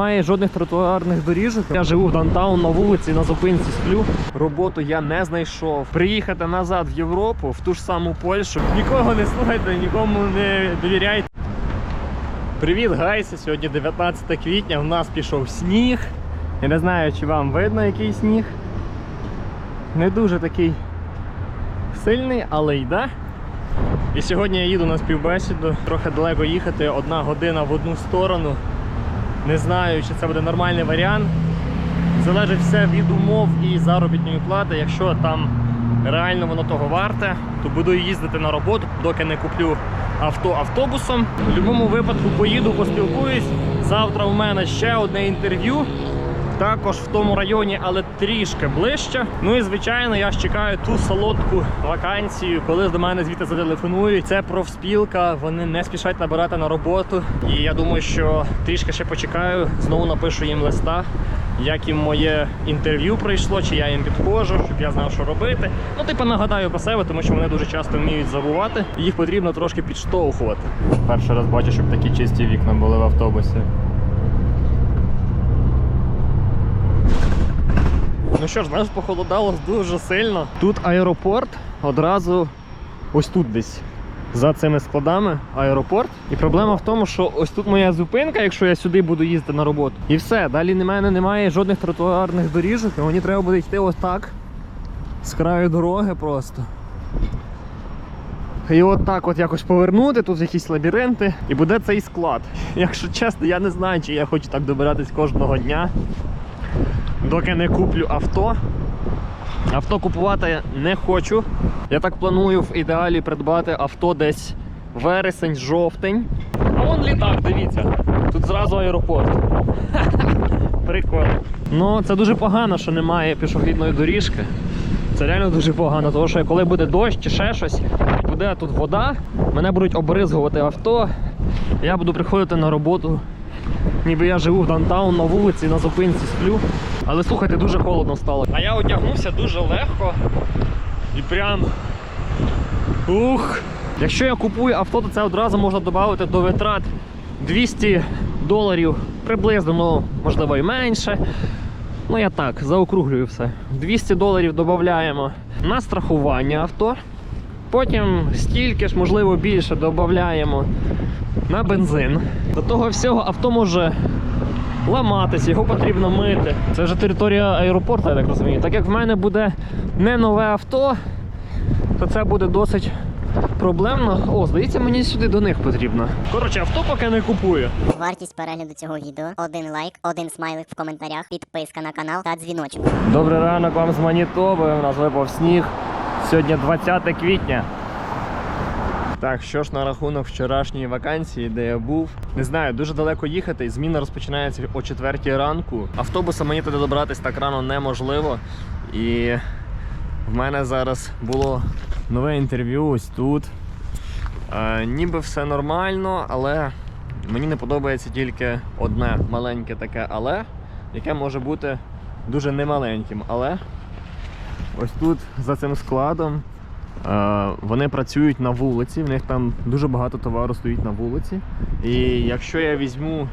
Немає жодних тротуарних доріжок. Я живу в Дантаун на вулиці, на зупинці сплю. Роботу я не знайшов. Приїхати назад в Європу, в ту ж саму Польщу. Нікого не слухайте, нікому не довіряйте. Привіт, гайси! Сьогодні 19 квітня. В нас пішов сніг. Я не знаю, чи вам видно який сніг. Не дуже такий сильний, але йде. І сьогодні я їду на співбесіду. Трохи далеко їхати, одна година в одну сторону. Не знаю, чи це буде нормальний варіант. Залежить все від умов і заробітної плати. Якщо там реально воно того варте, то буду їздити на роботу, доки не куплю авто автобусом. В будь-якому випадку поїду, поспілкуюсь. Завтра у мене ще одне інтерв'ю. Також в тому районі, але трішки ближче. Ну і звичайно, я ж чекаю ту солодку вакансію, коли до мене звідти зателефонують. Це профспілка, вони не спішать набирати на роботу. І я думаю, що трішки ще почекаю. Знову напишу їм листа, як їм моє інтерв'ю пройшло, чи я їм підходжу, щоб я знав, що робити. Ну, типу, нагадаю про себе, тому що вони дуже часто вміють забувати. Їх потрібно трошки підштовхувати. Перший раз бачу, щоб такі чисті вікна були в автобусі. Ну що ж, знаєш, похолодало дуже сильно. Тут аеропорт одразу ось тут десь. За цими складами аеропорт. І проблема в тому, що ось тут моя зупинка, якщо я сюди буду їздити на роботу. І все, далі в мене немає жодних тротуарних доріжок, і мені треба буде йти ось так. З краю дороги просто. І от так от якось повернути, тут якісь лабіринти, і буде цей склад. Якщо чесно, я не знаю, чи я хочу так добиратись кожного дня доки не куплю авто. Авто купувати не хочу. Я так планую в ідеалі придбати авто десь вересень-жовтень. А вон літак, дивіться. Тут зразу аеропорт. Прикольно. Ну, це дуже погано, що немає пішохідної доріжки. Це реально дуже погано, тому що коли буде дощ чи ще щось, буде тут вода, мене будуть обризгувати авто. Я буду приходити на роботу Ніби я живу в Дантаун на вулиці, на зупинці сплю. Але слухайте, дуже холодно стало. А я одягнувся дуже легко. І прям. Ух! Якщо я купую авто, то це одразу можна додати до витрат 200 доларів приблизно, ну можливо і менше. Ну я так, заокруглюю все. 200 доларів додаємо на страхування авто. Потім стільки ж, можливо, більше додаємо на бензин. До того всього авто може ламатися, його потрібно мити. Це вже територія аеропорту, я так розумію. Так як в мене буде не нове авто, то це буде досить проблемно. О, здається, мені сюди до них потрібно. Коротше, авто поки не купую. Вартість перегляду цього відео один лайк, один смайлик в коментарях, підписка на канал та дзвіночок. Добрий ранок вам з Манітоби. У нас випав сніг. Сьогодні 20 квітня. Так, що ж на рахунок вчорашньої вакансії, де я був. Не знаю, дуже далеко їхати. Зміна розпочинається о 4 ранку. Автобусом мені туди добратися так рано неможливо. І в мене зараз було нове інтерв'ю ось тут. Е, ніби все нормально, але мені не подобається тільки одне маленьке таке але, яке може бути дуже немаленьким. Але ось тут за цим складом вони працюють на вулиці, в них там дуже багато товару стоїть на вулиці. І якщо я візьму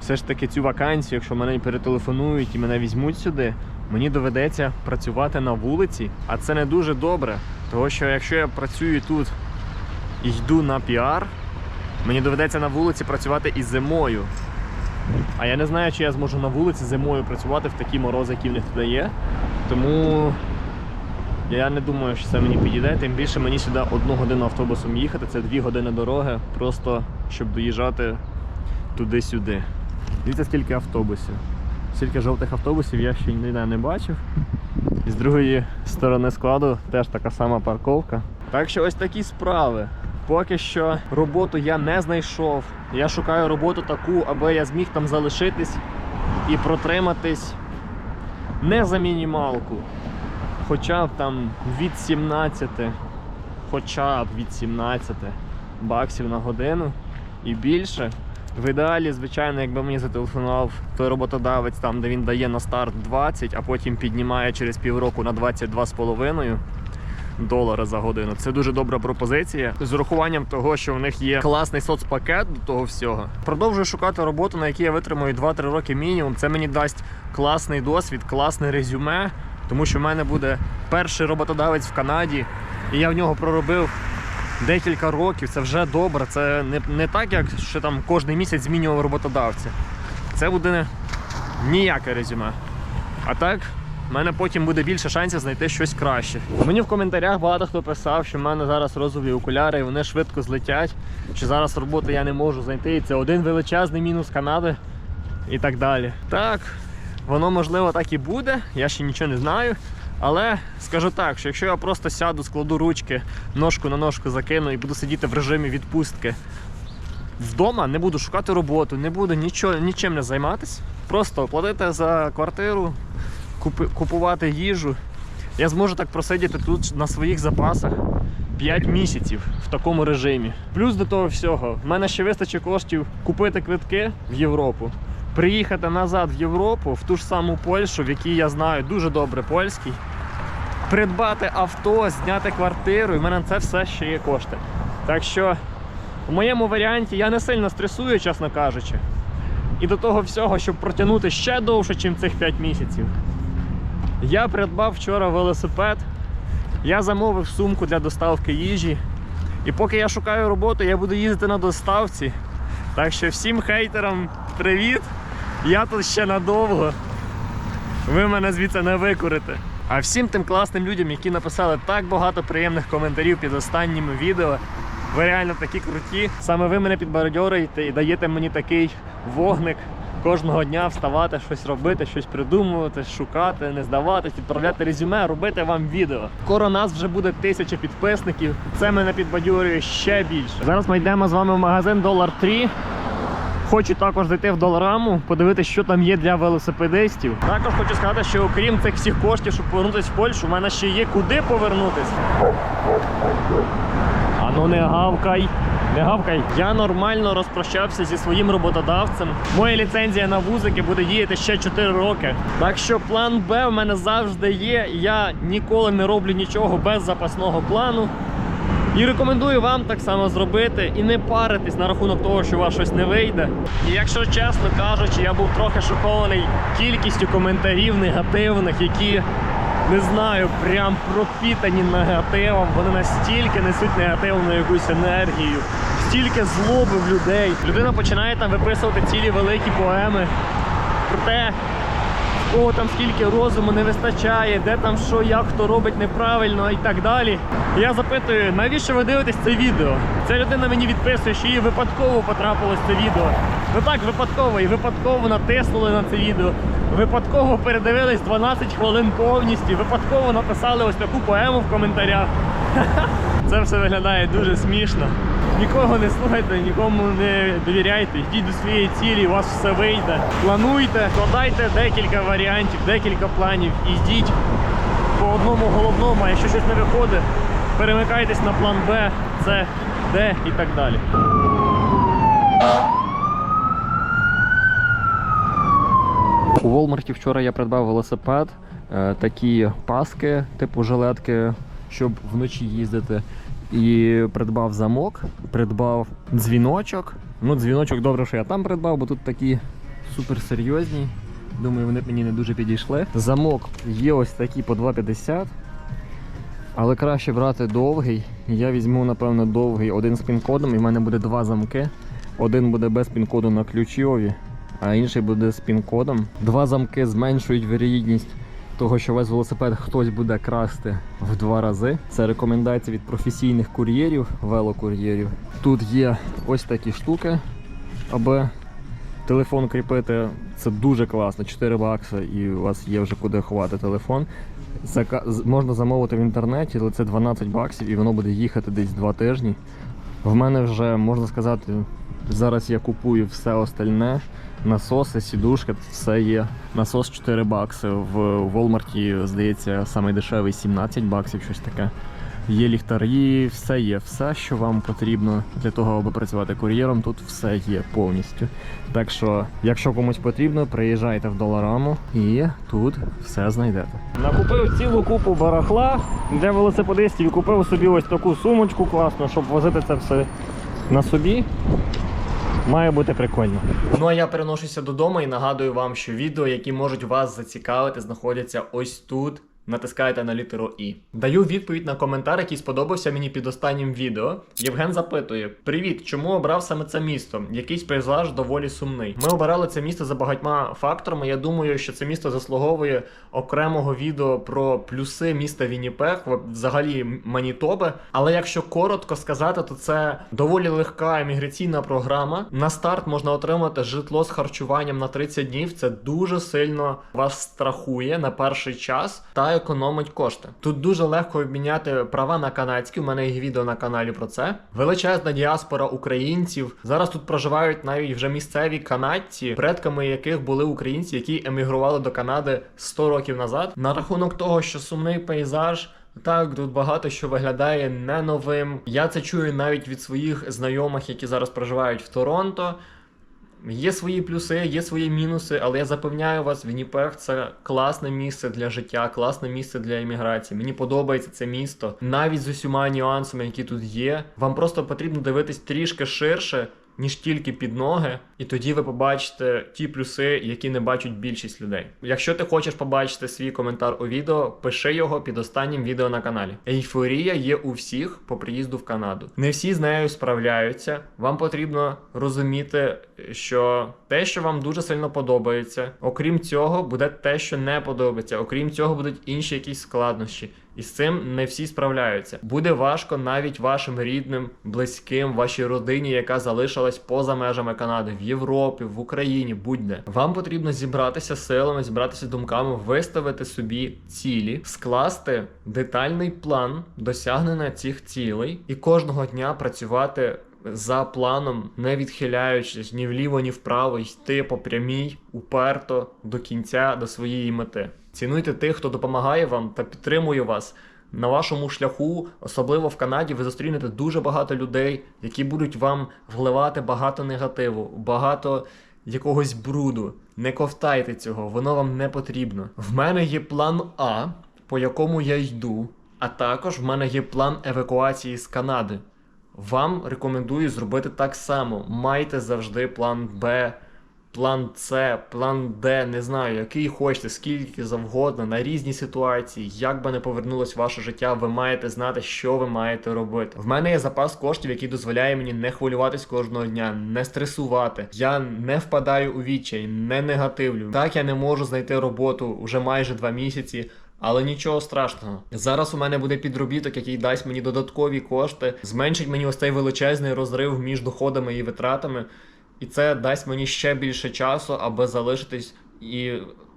все ж таки цю вакансію, якщо мене перетелефонують і мене візьмуть сюди, мені доведеться працювати на вулиці, а це не дуже добре. Тому що якщо я працюю тут і йду на піар, мені доведеться на вулиці працювати і зимою. А я не знаю, чи я зможу на вулиці зимою працювати в такі морози, які в них туди є. Тому я не думаю, що це мені підійде. Тим більше мені сюди одну годину автобусом їхати, це дві години дороги, просто щоб доїжджати туди-сюди. Дивіться, скільки автобусів. Стільки жовтих автобусів я ще ніде не бачив. І з другої сторони складу теж така сама парковка. Так що ось такі справи. Поки що роботу я не знайшов. Я шукаю роботу таку, аби я зміг там залишитись і протриматись не за мінімалку. Хоча б там від 17, хоча б від 17 баксів на годину і більше. В ідеалі, звичайно, якби мені зателефонував той роботодавець, там, де він дає на старт 20, а потім піднімає через півроку на 22,5, долара за годину. Це дуже добра пропозиція. З урахуванням того, що в них є класний соцпакет до того всього. Продовжую шукати роботу, на якій я витримую 2-3 роки мінімум. Це мені дасть класний досвід, класне резюме, тому що в мене буде перший роботодавець в Канаді, і я в нього проробив декілька років. Це вже добре. Це не, не так, як що там кожен місяць змінював роботодавця. Це буде ніяке резюме. А так, в мене потім буде більше шансів знайти щось краще. Мені в коментарях багато хто писав, що в мене зараз розові окуляри, і вони швидко злетять, що зараз роботи я не можу знайти. І це один величезний мінус Канади і так далі. Так, воно можливо так і буде, я ще нічого не знаю. Але скажу так, що якщо я просто сяду, складу ручки, ножку на ножку закину і буду сидіти в режимі відпустки вдома, не буду шукати роботу, не буду нічого, нічим не займатися. Просто платити за квартиру, купувати їжу. Я зможу так просидіти тут на своїх запасах 5 місяців в такому режимі. Плюс до того всього, в мене ще вистачить коштів купити квитки в Європу, приїхати назад в Європу, в ту ж саму Польщу, в якій я знаю дуже добре польський, придбати авто, зняти квартиру, і в мене на це все ще є кошти. Так що в моєму варіанті я не сильно стресую, чесно кажучи. І до того всього, щоб протягнути ще довше, ніж цих 5 місяців. Я придбав вчора велосипед, я замовив сумку для доставки їжі. І поки я шукаю роботу, я буду їздити на доставці. Так що всім хейтерам привіт! Я тут ще надовго. Ви мене звідси не викурите. А всім тим класним людям, які написали так багато приємних коментарів під останніми відео. Ви реально такі круті. Саме ви мене підбадьорюєте і даєте мені такий вогник кожного дня вставати, щось робити, щось придумувати, шукати, не здаватись, відправляти резюме, робити вам відео. Скоро нас вже буде тисяча підписників. Це мене підбадьорює ще більше. Зараз ми йдемо з вами в магазин Долар 3. Хочу також зайти в долараму, подивитися, що там є для велосипедистів. Також хочу сказати, що окрім цих всіх коштів, щоб повернутися в Польщу, в мене ще є куди повернутися. А ну не гавкай, не гавкай. Я нормально розпрощався зі своїм роботодавцем. Моя ліцензія на вузики буде діяти ще 4 роки. Так що план Б в мене завжди є. Я ніколи не роблю нічого без запасного плану. І рекомендую вам так само зробити і не паритись на рахунок того, що у вас щось не вийде. І якщо чесно кажучи, я був трохи шокований кількістю коментарів негативних, які не знаю, прям пропітані негативом. Вони настільки несуть негативну якусь енергію, стільки злоби в людей. Людина починає там виписувати цілі великі поеми про те, кого там скільки розуму не вистачає, де там що, як хто робить неправильно і так далі. Я запитую, навіщо ви дивитесь це відео? Ця людина мені відписує, що їй випадково потрапилось це відео. Ну так, випадково, і випадково натиснули на це відео. Випадково передивились 12 хвилин повністю, випадково написали ось таку поему в коментарях. Це все виглядає дуже смішно. Нікого не слухайте, нікому не довіряйте, йдіть до своєї цілі, у вас все вийде. Плануйте, складайте декілька варіантів, декілька планів йдіть по одному головному, а якщо щось не виходить, перемикайтесь на план Б, С, Д і так далі. У Волмарті вчора я придбав велосипед, е, такі паски, типу жилетки, щоб вночі їздити. І придбав замок, придбав дзвіночок. Ну, дзвіночок добре, що я там придбав, бо тут такі суперсерйозні. Думаю, вони мені не дуже підійшли. Замок є ось такі по 2,50. Але краще брати довгий. Я візьму, напевно, довгий один з пін-кодом, і в мене буде два замки. Один буде без пін-коду на ключові, а інший буде з пін-кодом. Два замки зменшують вірогідність того, що весь велосипед хтось буде красти в два рази. Це рекомендація від професійних кур'єрів, велокур'єрів. Тут є ось такі штуки, аби телефон кріпити. Це дуже класно, 4 бакси, і у вас є вже куди ховати телефон. Зака- Можна замовити в інтернеті, але це 12 баксів і воно буде їхати десь 2 тижні. В мене вже можна сказати, зараз я купую все остальне. Насоси, сідушки, все є. Насос 4 бакси. В Walmart, здається, самий дешевий 17 баксів, щось таке. є ліхтарі, все є, все, що вам потрібно для того, аби працювати кур'єром, тут все є повністю. Так що, якщо комусь потрібно, приїжджайте в Долараму і тут все знайдете. Накупив цілу купу барахла для велосипедистів і купив собі ось таку сумочку класну, щоб возити це все на собі. Має бути прикольно. Ну а я переношуся додому і нагадую вам, що відео, які можуть вас зацікавити, знаходяться ось тут. Натискаєте на літеру І. Даю відповідь на коментар, який сподобався мені під останнім відео. Євген запитує: Привіт, чому обрав саме це місто? Якийсь пейзаж доволі сумний. Ми обирали це місто за багатьма факторами. Я думаю, що це місто заслуговує окремого відео про плюси міста Вінніпег, взагалі Манітоби. Але якщо коротко сказати, то це доволі легка еміграційна програма. На старт можна отримати житло з харчуванням на 30 днів. Це дуже сильно вас страхує на перший час та економить кошти. Тут дуже легко обміняти права на канадські. У мене є відео на каналі про це. Величезна діаспора українців. Зараз тут проживають навіть вже місцеві канадці, предками яких були українці, які емігрували до Канади 100 років назад. На рахунок того, що сумний пейзаж. Так, тут багато що виглядає не новим. Я це чую навіть від своїх знайомих, які зараз проживають в Торонто. Є свої плюси, є свої мінуси, але я запевняю вас, Вінніпег це класне місце для життя, класне місце для еміграції. Мені подобається це місто, навіть з усіма нюансами, які тут є. Вам просто потрібно дивитись трішки ширше, ніж тільки під ноги, і тоді ви побачите ті плюси, які не бачать більшість людей. Якщо ти хочеш побачити свій коментар у відео, пиши його під останнім відео на каналі. Ейфорія є у всіх по приїзду в Канаду. Не всі з нею справляються. Вам потрібно розуміти, що те, що вам дуже сильно подобається, окрім цього, буде те, що не подобається. Окрім цього, будуть інші якісь складнощі. І з цим не всі справляються. Буде важко навіть вашим рідним, близьким, вашій родині, яка залишилась поза межами Канади, в Європі, в Україні, будь-де. Вам потрібно зібратися силами, зібратися думками, виставити собі цілі, скласти детальний план досягнення цих цілей і кожного дня працювати. За планом, не відхиляючись ні вліво, ні вправо, йти по прямій, уперто до кінця, до своєї мети. Цінуйте тих, хто допомагає вам та підтримує вас. На вашому шляху, особливо в Канаді, ви зустрінете дуже багато людей, які будуть вам вливати багато негативу, багато якогось бруду. Не ковтайте цього, воно вам не потрібно. В мене є план А, по якому я йду, а також в мене є план евакуації з Канади. Вам рекомендую зробити так само. Майте завжди план Б, план С, план Д, не знаю, який хочете, скільки завгодно, на різні ситуації, як би не повернулось ваше життя, ви маєте знати, що ви маєте робити. В мене є запас коштів, який дозволяє мені не хвилюватись кожного дня, не стресувати. Я не впадаю у відчай, не негативлю. Так я не можу знайти роботу вже майже два місяці. Але нічого страшного. Зараз у мене буде підробіток, який дасть мені додаткові кошти, зменшить мені ось цей величезний розрив між доходами і витратами. І це дасть мені ще більше часу, аби залишитись і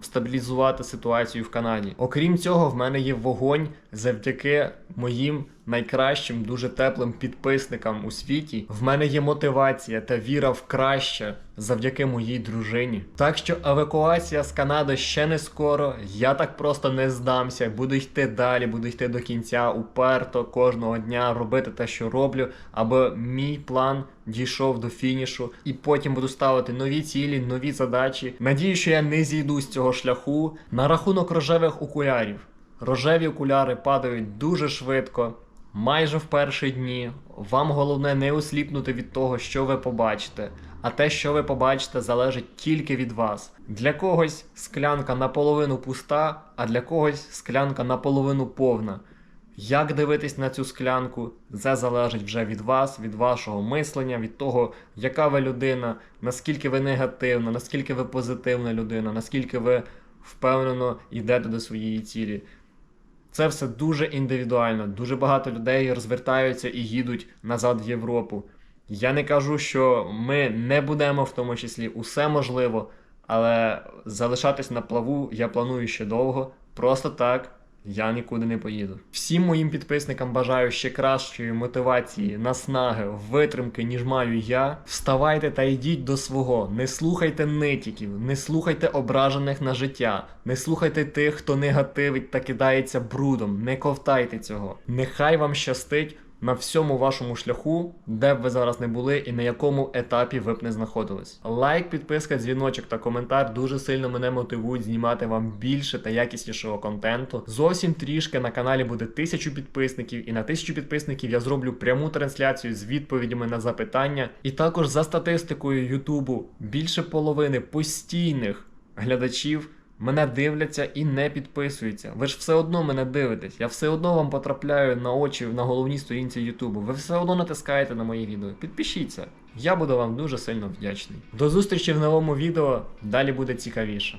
стабілізувати ситуацію в Канаді. Окрім цього, в мене є вогонь завдяки моїм найкращим, дуже теплим підписникам у світі. В мене є мотивація та віра в краще завдяки моїй дружині. Так що евакуація з Канади ще не скоро. Я так просто не здамся. Буду йти далі, буду йти до кінця, уперто кожного дня робити те, що роблю, аби мій план дійшов до фінішу, і потім буду ставити нові цілі, нові задачі. Надію, що я не зійду з цього шляху. На рахунок рожевих окулярів. Рожеві окуляри падають дуже швидко, майже в перші дні. Вам головне не осліпнути від того, що ви побачите. А те, що ви побачите, залежить тільки від вас. Для когось склянка наполовину пуста, а для когось склянка наполовину повна. Як дивитись на цю склянку, це залежить вже від вас, від вашого мислення, від того, яка ви людина, наскільки ви негативна, наскільки ви позитивна людина, наскільки ви впевнено йдете до своєї цілі. Це все дуже індивідуально. Дуже багато людей розвертаються і їдуть назад в Європу. Я не кажу, що ми не будемо в тому числі усе можливо, але залишатись на плаву я планую ще довго. Просто так. Я нікуди не поїду. Всім моїм підписникам бажаю ще кращої мотивації, наснаги, витримки, ніж маю я. Вставайте та йдіть до свого. Не слухайте нитіків, не слухайте ображених на життя, не слухайте тих, хто негативить та кидається брудом. Не ковтайте цього. Нехай вам щастить на всьому вашому шляху, де б ви зараз не були і на якому етапі ви б не знаходились. Лайк, підписка, дзвіночок та коментар дуже сильно мене мотивують знімати вам більше та якіснішого контенту. Зовсім трішки на каналі буде тисячу підписників, і на тисячу підписників я зроблю пряму трансляцію з відповідями на запитання. І також за статистикою Ютубу більше половини постійних глядачів. Мене дивляться і не підписуються. Ви ж все одно мене дивитесь. Я все одно вам потрапляю на очі на головній сторінці Ютубу. Ви все одно натискаєте на мої відео. Підпишіться. Я буду вам дуже сильно вдячний. До зустрічі в новому відео. Далі буде цікавіше.